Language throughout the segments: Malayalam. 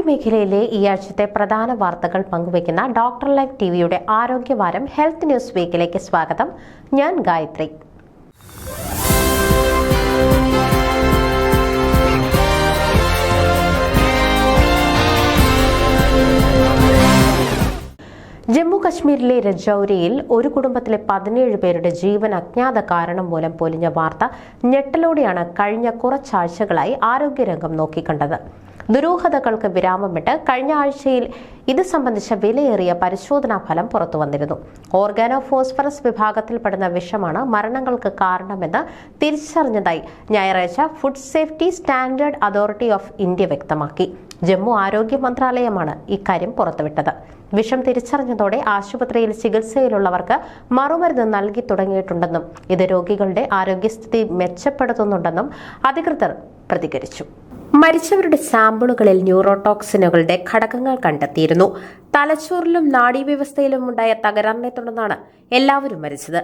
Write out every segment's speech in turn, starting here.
ആരോഗ്യമേഖലയിലെ ഈ ആഴ്ചത്തെ പ്രധാന വാർത്തകൾ പങ്കുവയ്ക്കുന്ന ഡോക്ടർ ലൈഫ് ടിവിയുടെ ആരോഗ്യവാരം ഹെൽത്ത് ന്യൂസ് വീക്കിലേക്ക് സ്വാഗതം. ഞാൻ ഗായത്രി. ജമ്മു കശ്മീരിലെ രജൌരിയിൽ ഒരു കുടുംബത്തിലെ പതിനേഴ് പേരുടെ ജീവൻ അജ്ഞാത കാരണം മൂലം പൊലിഞ്ഞ വാർത്ത ഞെട്ടലോടെയാണ് കഴിഞ്ഞ കുറച്ചാഴ്ചകളായി ആരോഗ്യരംഗം നോക്കിക്കണ്ടത്. ദുരൂഹതകൾക്ക് വിരാമമിട്ട് കഴിഞ്ഞ ആഴ്ചയിൽ ഇത് സംബന്ധിച്ച വിലയേറിയ പരിശോധനാ ഫലം പുറത്തു വന്നിരുന്നു. ഓർഗാനോ ഫോസ്ഫറസ് വിഭാഗത്തിൽപ്പെടുന്ന വിഷമാണ് മരണങ്ങൾക്ക് കാരണമെന്ന് തിരിച്ചറിഞ്ഞതായി ഞായറാഴ്ച food safety standard authority of India വ്യക്തമാക്കി. ജമ്മു ആരോഗ്യ മന്ത്രാലയമാണ് ഇക്കാര്യം പുറത്തുവിട്ടത്. വിഷം തിരിച്ചറിഞ്ഞതോടെ ആശുപത്രിയിൽ ചികിത്സയിലുള്ളവർക്ക് മറുമരുന്ന് നൽകി തുടങ്ങിയിട്ടുണ്ടെന്നും ഇത് രോഗികളുടെ ആരോഗ്യസ്ഥിതി മെച്ചപ്പെടുത്തുന്നുണ്ടെന്നും അധികൃതർ പ്രതികരിച്ചു. മരിച്ചവരുടെ സാമ്പിളുകളിൽ ന്യൂറോടോക്സിനുകളുടെ ഘടകങ്ങൾ കണ്ടെത്തിയിരുന്നു. തലച്ചോറിലും നാഡീവ്യവസ്ഥയിലും ഉണ്ടായ തകരാറിനെ തുടർന്നാണ് എല്ലാവരും മരിച്ചത്.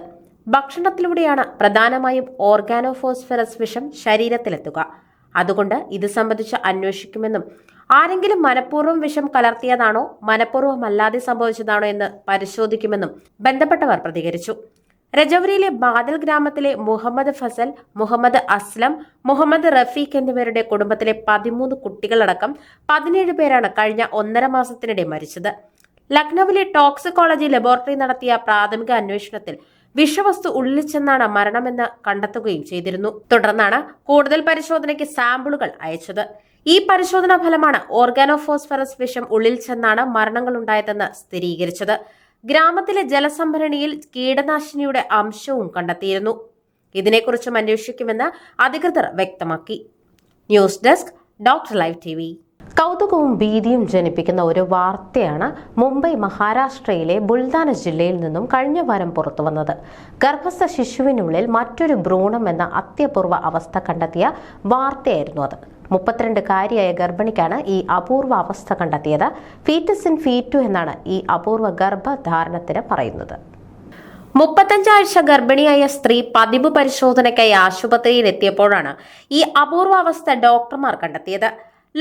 ഭക്ഷണത്തിലൂടെയാണ് പ്രധാനമായും ഓർഗാനോഫോസ്ഫറസ് വിഷം ശരീരത്തിലെത്തുക. അതുകൊണ്ട് ഇത് സംബന്ധിച്ച് അന്വേഷിക്കുമെന്നും ആരെങ്കിലും മനഃപൂർവം വിഷം കലർത്തിയതാണോ മനഃപൂർവമല്ലാതെ സംഭവിച്ചതാണോ എന്ന് പരിശോധിക്കുമെന്നും ബന്ധപ്പെട്ടവർ പ്രതികരിച്ചു. രജൌരിയിലെ ബാദൽ ഗ്രാമത്തിലെ മുഹമ്മദ് ഫസൽ മുഹമ്മദ് അസ്ലം മുഹമ്മദ് റഫീഖ് എന്നിവരുടെ കുടുംബത്തിലെ പതിമൂന്ന് കുട്ടികളടക്കം പതിനേഴ് പേരാണ് കഴിഞ്ഞ ഒന്നര മാസത്തിനിടെ മരിച്ചത്. ലക്നൌവിലെ ടോക്സിക്കോളജി ലബോറട്ടറി നടത്തിയ പ്രാഥമിക അന്വേഷണത്തിൽ വിഷവസ്തു ഉള്ളിൽ ചെന്നാണ് മരണമെന്ന് കണ്ടെത്തുകയും ചെയ്തിരുന്നു. തുടർന്നാണ് കൂടുതൽ പരിശോധനയ്ക്ക് സാമ്പിളുകൾ അയച്ചത്. ഈ പരിശോധനാ ഫലമാണ് ഓർഗാനോഫോസ്ഫറസ് വിഷം ഉള്ളിൽ ചെന്നാണ് മരണങ്ങൾ ഉണ്ടായതെന്ന് സ്ഥിരീകരിച്ചത്. ഗ്രാമത്തിലെ ജലസംഭരണിയിൽ കീടനാശിനിയുടെ അംശവും കണ്ടെത്തിയിരുന്നു. ഇതിനെക്കുറിച്ചും അന്വേഷിക്കുമെന്ന് അധികൃതർ വ്യക്തമാക്കി. News desk doctor live T V. കൗതുകവും ഭീതിയും ജനിപ്പിക്കുന്ന ഒരു വാർത്തയാണ് മുംബൈ മഹാരാഷ്ട്രയിലെ ബുൽദാന ജില്ലയിൽ നിന്നും കഴിഞ്ഞ വാരം പുറത്തു വന്നത്. ഗർഭസ്ഥ ശിശുവിനുള്ളിൽ മറ്റൊരു ഭ്രൂണം എന്ന അത്യപൂർവ അവസ്ഥ കണ്ടെത്തിയ വാർത്തയായിരുന്നു അത്. മുപ്പത്തിരണ്ടുകാരിയായ ഗർഭിണിക്കാണ് ഈ അപൂർവ അവസ്ഥ കണ്ടെത്തിയത്. ഫീറ്റസ് ഇൻ ഫീറ്റു എന്നാണ് ഈ അപൂർവ ഗർഭധാരണത്തിന് പറയുന്നത്. മുപ്പത്തഞ്ചാഴ്ച ഗർഭിണിയായ സ്ത്രീ പതിവ് പരിശോധനയ്ക്കായി ആശുപത്രിയിൽ എത്തിയപ്പോഴാണ് ഈ അപൂർവ അവസ്ഥ ഡോക്ടർമാർ കണ്ടെത്തിയത്.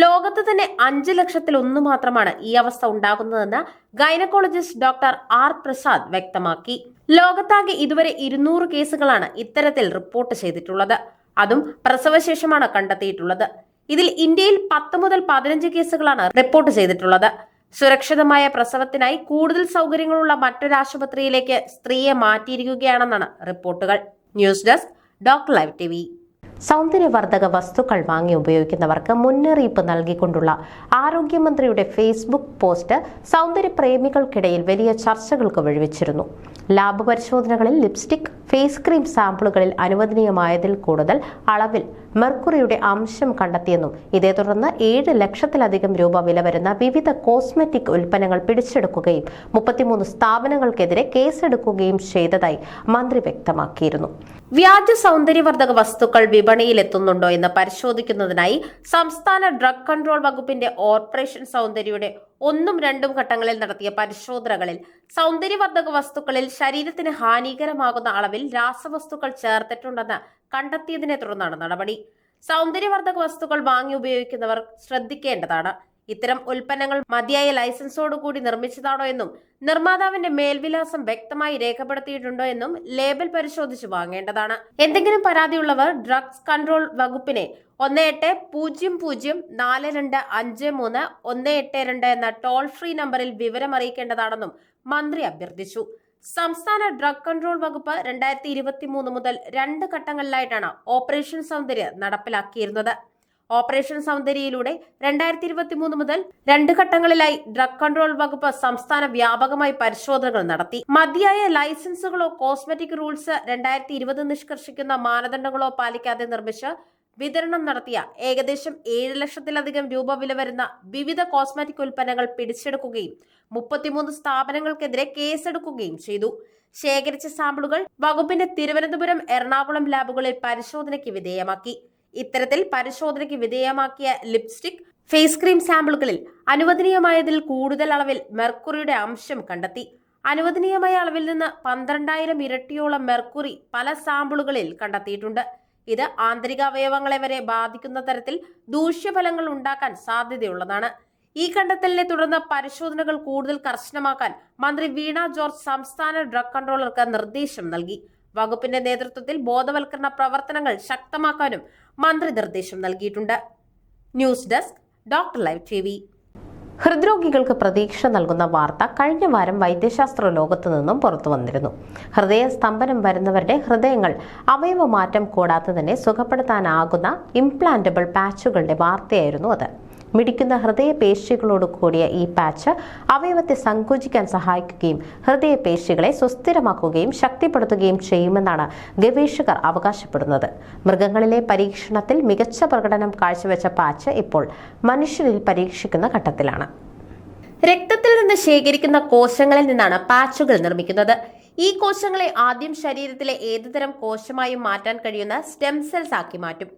ലോകത്ത് തന്നെ അഞ്ച് ലക്ഷത്തിൽ ഒന്ന് മാത്രമാണ് ഈ അവസ്ഥ ഉണ്ടാകുന്നതെന്ന് ഗൈനക്കോളജിസ്റ്റ് ഡോക്ടർ ആർ പ്രസാദ് വ്യക്തമാക്കി. ലോകത്താകെ ഇതുവരെ ഇരുന്നൂറ് കേസുകളാണ് ഇത്തരത്തിൽ റിപ്പോർട്ട് ചെയ്തിട്ടുള്ളത്. അതും പ്രസവശേഷമാണ് കണ്ടെത്തിയിട്ടുള്ളത്. ഇതിൽ ഇന്ത്യയിൽ പത്ത് മുതൽ പതിനഞ്ച് കേസുകളാണ് റിപ്പോർട്ട് ചെയ്തിട്ടുള്ളത്. സുരക്ഷിതമായ പ്രസവത്തിനായി കൂടുതൽ സൗകര്യങ്ങളുള്ള മറ്റൊരു ആശുപത്രിയിലേക്ക് സ്ത്രീയെ മാറ്റിയിരിക്കുകയാണെന്നാണ് റിപ്പോർട്ടുകൾ. News desk doctor live T V സൗന്ദര്യവർദ്ധക വസ്തുക്കൾ വാങ്ങി ഉപയോഗിക്കുന്നവർക്ക് മുന്നറിയിപ്പ് നൽകിക്കൊണ്ടുള്ള ആരോഗ്യമന്ത്രിയുടെ ഫേസ്ബുക്ക് പോസ്റ്റ് സൗന്ദര്യപ്രേമികൾക്കിടയിൽ വലിയ ചർച്ചകൾക്ക് വഴിവെച്ചിരുന്നു. ലാബ് പരിശോധനകളിൽ ലിപ്സ്റ്റിക് ഫേസ് ക്രീം സാമ്പിളുകളിൽ അനുവദനീയമായതിൽ കൂടുതൽ അളവിൽ മെർക്കുറിയുടെ അംശം കണ്ടെത്തിയെന്നും ഇതേ തുടർന്ന് ഏഴ് ലക്ഷത്തിലധികം രൂപ വില വരുന്ന വിവിധ കോസ്മെറ്റിക് ഉൽപ്പന്നങ്ങൾ പിടിച്ചെടുക്കുകയും മുപ്പത്തിമൂന്ന് സ്ഥാപനങ്ങൾക്കെതിരെ കേസെടുക്കുകയും ചെയ്തതായി മന്ത്രി വ്യക്തമാക്കിയിരുന്നു. വ്യാജ സൗന്ദര്യവർദ്ധക വസ്തുക്കൾ വിപണിയിൽ എത്തുന്നുണ്ടോ എന്ന് പരിശോധിക്കുന്നതിനായി സംസ്ഥാന ഡ്രഗ് കൺട്രോൾ വകുപ്പിന്റെ ഓപ്പറേഷൻ സൗന്ദര്യയുടെ ഒന്നും രണ്ടും ഘട്ടങ്ങളിൽ നടത്തിയ പരിശോധനകളിൽ സൗന്ദര്യവർദ്ധക വസ്തുക്കളിൽ ശരീരത്തിന് ഹാനികരമാകുന്ന അളവിൽ രാസവസ്തുക്കൾ ചേർത്തിട്ടുണ്ടെന്ന് കണ്ടെത്തിയതിനെ തുടർന്നാണ് നടപടി. സൗന്ദര്യവർദ്ധക വസ്തുക്കൾ വാങ്ങി ഉപയോഗിക്കുന്നവർ ശ്രദ്ധിക്കേണ്ടതാണ്. ഇത്തരം ഉൽപ്പന്നങ്ങൾ മതിയായ ലൈസൻസോടുകൂടി നിർമ്മിച്ചതാണോ എന്നും നിർമ്മാതാവിന്റെ മേൽവിലാസം വ്യക്തമായി രേഖപ്പെടുത്തിയിട്ടുണ്ടോ എന്നും ലേബൽ പരിശോധിച്ച് വാങ്ങേണ്ടതാണ്. എന്തെങ്കിലും പരാതിയുള്ളവർ ഡ്രഗ്സ് കൺട്രോൾ വകുപ്പിനെ ഒന്ന് എട്ട് പൂജ്യം പൂജ്യം നാല് രണ്ട് അഞ്ച് മൂന്ന് ഒന്ന് എട്ട് രണ്ട് എന്ന ടോൾ ഫ്രീ നമ്പറിൽ വിവരം അറിയിക്കേണ്ടതാണെന്നും മന്ത്രി അഭ്യർത്ഥിച്ചു. സംസ്ഥാന ഡ്രഗ് കൺട്രോൾ വകുപ്പ് രണ്ടായിരത്തി ഇരുപത്തി മൂന്ന് മുതൽ രണ്ട് ഘട്ടങ്ങളിലായിട്ടാണ് ഓപ്പറേഷൻ സൗന്ദര്യ നടപ്പിലാക്കിയിരുന്നത്. ഓപ്പറേഷൻ സൗന്ദര്യയിലൂടെ രണ്ടായിരത്തി ഇരുപത്തി മൂന്ന് മുതൽ രണ്ട് ഘട്ടങ്ങളിലായി ഡ്രഗ് കൺട്രോൾ വകുപ്പ് സംസ്ഥാന വ്യാപകമായി പരിശോധനകൾ നടത്തി. മതിയായ ലൈസൻസുകളോ കോസ്മെറ്റിക് റൂൾസ് രണ്ടായിരത്തി ഇരുപത് നിഷ്കർഷിക്കുന്ന മാനദണ്ഡങ്ങളോ പാലിക്കാതെ നിർമ്മിച്ച് വിതരണം നടത്തിയ ഏകദേശം ഏഴ് ലക്ഷത്തിലധികം രൂപ വില വരുന്ന വിവിധ കോസ്മെറ്റിക് ഉൽപ്പന്നങ്ങൾ പിടിച്ചെടുക്കുകയും മുപ്പത്തിമൂന്ന് സ്ഥാപനങ്ങൾക്കെതിരെ കേസെടുക്കുകയും ചെയ്തു. ശേഖരിച്ച സാമ്പിളുകൾ വകുപ്പിന്റെ തിരുവനന്തപുരം എറണാകുളം ലാബുകളിൽ പരിശോധനയ്ക്ക് വിധേയമാക്കി. ഇത്തരത്തിൽ പരിശോധനയ്ക്ക് വിധേയമാക്കിയ ലിപ്സ്റ്റിക് ഫേസ് ക്രീം സാമ്പിളുകളിൽ അനുവദനീയമായതിൽ കൂടുതൽ അളവിൽ മെർക്കുറിയുടെ അംശം കണ്ടെത്തി. അനുവദനീയമായ അളവിൽ നിന്ന് പന്ത്രണ്ടായിരം ഇരട്ടിയോളം മെർക്കുറി പല സാമ്പിളുകളിൽ കണ്ടെത്തിയിട്ടുണ്ട്. ഇത് ആന്തരിക അവയവങ്ങളെ വരെ ബാധിക്കുന്ന തരത്തിൽ ദൂഷ്യഫലങ്ങൾ ഉണ്ടാക്കാൻ സാധ്യതയുള്ളതാണ്. ഈ കണ്ടെത്തലിനെ തുടർന്ന് പരിശോധനകൾ കൂടുതൽ കർശനമാക്കാൻ മന്ത്രി വീണ ജോർജ് സംസ്ഥാന ഡ്രഗ് കൺട്രോളർക്ക് നിർദ്ദേശം നൽകി. വകുപ്പിന്റെ നേതൃത്വത്തിൽ ബോധവൽക്കരണ പ്രവർത്തനങ്ങൾ ശക്തമാക്കാനും മന്ത്രി നിർദ്ദേശം നൽകിയിട്ടുണ്ട്. News desk doctor live T ഹൃദ്രോഗികൾക്ക് പ്രതീക്ഷ നൽകുന്ന വാർത്ത കഴിഞ്ഞ വാരം വൈദ്യശാസ്ത്ര ലോകത്തു നിന്നും പുറത്തു വന്നിരുന്നു. ഹൃദയ സ്തംഭനം വരുന്നവരുടെ ഹൃദയങ്ങൾ അവയവ മാറ്റം കൂടാതെ തന്നെ സുഖപ്പെടുത്താനാകുന്ന ഇംപ്ലാന്റബിൾ പാച്ചുകളുടെ വാർത്തയായിരുന്നു അത്. മിടിക്കുന്ന ഹൃദയപേശികളോട് കൂടിയ ഈ പാച്ച് അവയവത്തെ സങ്കോചിക്കാൻ സഹായിക്കുകയും ഹൃദയപേശികളെ സുസ്ഥിരമാക്കുകയും ശക്തിപ്പെടുത്തുകയും ചെയ്യുമെന്നാണ് ഗവേഷകർ അവകാശപ്പെടുന്നത്. മൃഗങ്ങളിലെ പരീക്ഷണത്തിൽ മികച്ച പ്രകടനം കാഴ്ചവെച്ച പാച്ച് ഇപ്പോൾ മനുഷ്യരിൽ പരീക്ഷിക്കുന്ന ഘട്ടത്തിലാണ്. രക്തത്തിൽ നിന്ന് ശേഖരിക്കുന്ന കോശങ്ങളിൽ നിന്നാണ് പാച്ചുകൾ നിർമ്മിക്കുന്നത്. ഈ കോശങ്ങളെ ആദ്യം ശരീരത്തിലെ ഏതുതരം കോശമായും മാറ്റാൻ കഴിയുന്ന സ്റ്റെം സെൽസ് ആക്കി മാറ്റും.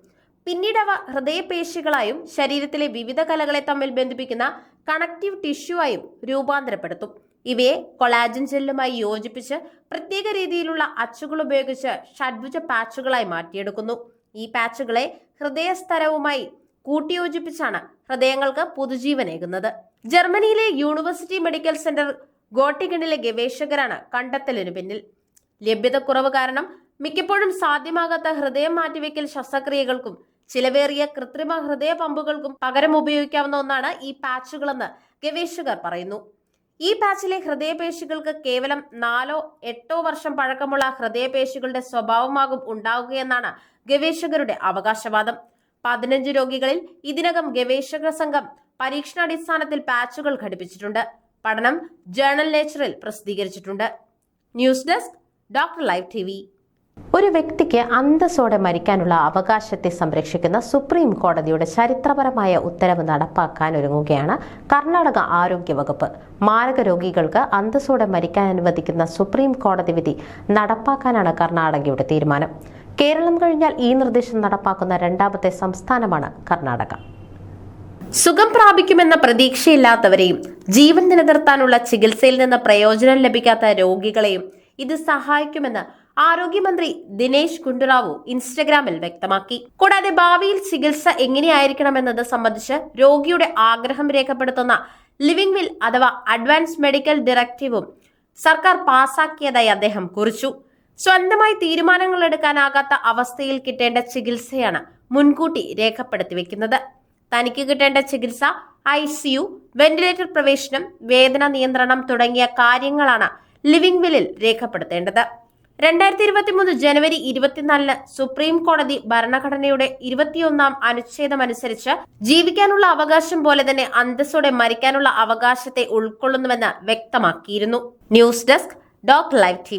പിന്നീട് അവ ഹൃദയപേശികളായും ശരീരത്തിലെ വിവിധ കലകളെ തമ്മിൽ ബന്ധിപ്പിക്കുന്ന കണക്റ്റീവ് ടിഷ്യൂ ആയും രൂപാന്തരപ്പെടുത്തും. ഇവയെ കൊളാജൻ ജെല്ലുമായി യോജിപ്പിച്ച് പ്രത്യേക രീതിയിലുള്ള അച്ചുകൾ ഉപയോഗിച്ച് ഷഡ്ഭുജ പാച്ചുകളായി മാറ്റിയെടുക്കുന്നു. ഈ പാച്ചുകളെ ഹൃദയസ്തരവുമായി കൂട്ടിയോജിപ്പിച്ചാണ് ഹൃദയങ്ങൾക്ക് പുതുജീവനേകുന്നത്. ജർമ്മനിയിലെ യൂണിവേഴ്സിറ്റി മെഡിക്കൽ സെന്റർ ഗോട്ടിഗണിലെ ഗവേഷകരാണ് കണ്ടെത്തലിനു പിന്നിൽ. ലഭ്യതക്കുറവ് കാരണം മിക്കപ്പോഴും സാധ്യമാകാത്ത ഹൃദയം മാറ്റിവെക്കൽ ശസ്ത്രക്രിയകൾക്കും ചിലവേറിയ കൃത്രിമ ഹൃദയ പമ്പുകൾക്കും പകരം ഉപയോഗിക്കാവുന്ന ഒന്നാണ് ഈ പാച്ചുകളെന്ന് ഗവേഷകർ പറയുന്നു. ഈ പാച്ചിലെ ഹൃദയപേശികൾക്ക് കേവലം നാലോ എട്ടോ വർഷം പഴക്കമുള്ള ഹൃദയപേശികളുടെ സ്വഭാവമാകും ഉണ്ടാവുകയെന്നാണ് ഗവേഷകരുടെ അവകാശവാദം. പതിനഞ്ച് രോഗികളിൽ ഇതിനകം ഗവേഷക സംഘം പരീക്ഷണാടിസ്ഥാനത്തിൽ പാച്ചുകൾ ഘടിപ്പിച്ചിട്ടുണ്ട്. പഠനം ജേണൽ നേച്ചറിൽ പ്രസിദ്ധീകരിച്ചിട്ടുണ്ട്. News desk doctor live T ഒരു വ്യക്തിക്ക് അന്തസ്സോടെ മരിക്കാനുള്ള അവകാശത്തെ സംരക്ഷിക്കുന്ന സുപ്രീം കോടതിയുടെ ചരിത്രപരമായ ഉത്തരവ് നടപ്പാക്കാൻ ഒരുങ്ങുകയാണ് കർണാടക ആരോഗ്യ വകുപ്പ്. മാരക രോഗികൾക്ക് അന്തസ്സോടെ മരിക്കാൻ അനുവദിക്കുന്ന സുപ്രീം കോടതി വിധി നടപ്പാക്കാനാണ് കർണാടകയുടെ തീരുമാനം. കേരളം കഴിഞ്ഞാൽ ഈ നിർദ്ദേശം നടപ്പാക്കുന്ന രണ്ടാമത്തെ സംസ്ഥാനമാണ് കർണാടക. സുഖം പ്രാപിക്കുമെന്ന പ്രതീക്ഷയില്ലാത്തവരെയും ജീവൻ നിലനിർത്താനുള്ള ചികിത്സയിൽ നിന്ന് പ്രയോജനം ലഭിക്കാത്ത രോഗികളെയും ഇത് സഹായിക്കുമെന്ന് ആരോഗ്യമന്ത്രി ദിനേശ് ഗുണ്ടുറാവു ഇൻസ്റ്റഗ്രാമിൽ വ്യക്തമാക്കി. കൂടാതെ ഭാവിയിൽ ചികിത്സ എങ്ങനെയായിരിക്കണമെന്നത് സംബന്ധിച്ച് രോഗിയുടെ ആഗ്രഹം രേഖപ്പെടുത്തുന്ന ലിവിംഗ് വിൽ അഥവാ അഡ്വാൻസ് മെഡിക്കൽ ഡയറക്റ്റീവും സർക്കാർ പാസാക്കിയതായി അദ്ദേഹം കുറിച്ചു. സ്വന്തമായി തീരുമാനങ്ങൾ എടുക്കാനാകാത്ത അവസ്ഥയിൽ കിട്ടേണ്ട ചികിത്സയാണ് മുൻകൂട്ടി രേഖപ്പെടുത്തി വെക്കുന്നത്. തനിക്ക് കിട്ടേണ്ട ചികിത്സ ഐ സിയു വെന്റിലേറ്റർ പ്രവേശനം വേദന നിയന്ത്രണം തുടങ്ങിയ കാര്യങ്ങളാണ് ലിവിംഗ് വില്ലിൽ രേഖപ്പെടുത്തേണ്ടത്. രണ്ടായിരത്തി ഇരുപത്തി മൂന്ന് ജനുവരി ഇരുപത്തിനാലിന് സുപ്രീം കോടതി ഭരണഘടനയുടെ ഇരുപത്തിയൊന്നാം അനുച്ഛേദമനുസരിച്ച് ജീവിക്കാനുള്ള അവകാശം പോലെ തന്നെ അന്തസ്സോടെ മരിക്കാനുള്ള അവകാശത്തെ ഉൾക്കൊള്ളുന്നുവെന്ന് വ്യക്തമാക്കിയിരുന്നു. News desk doc live T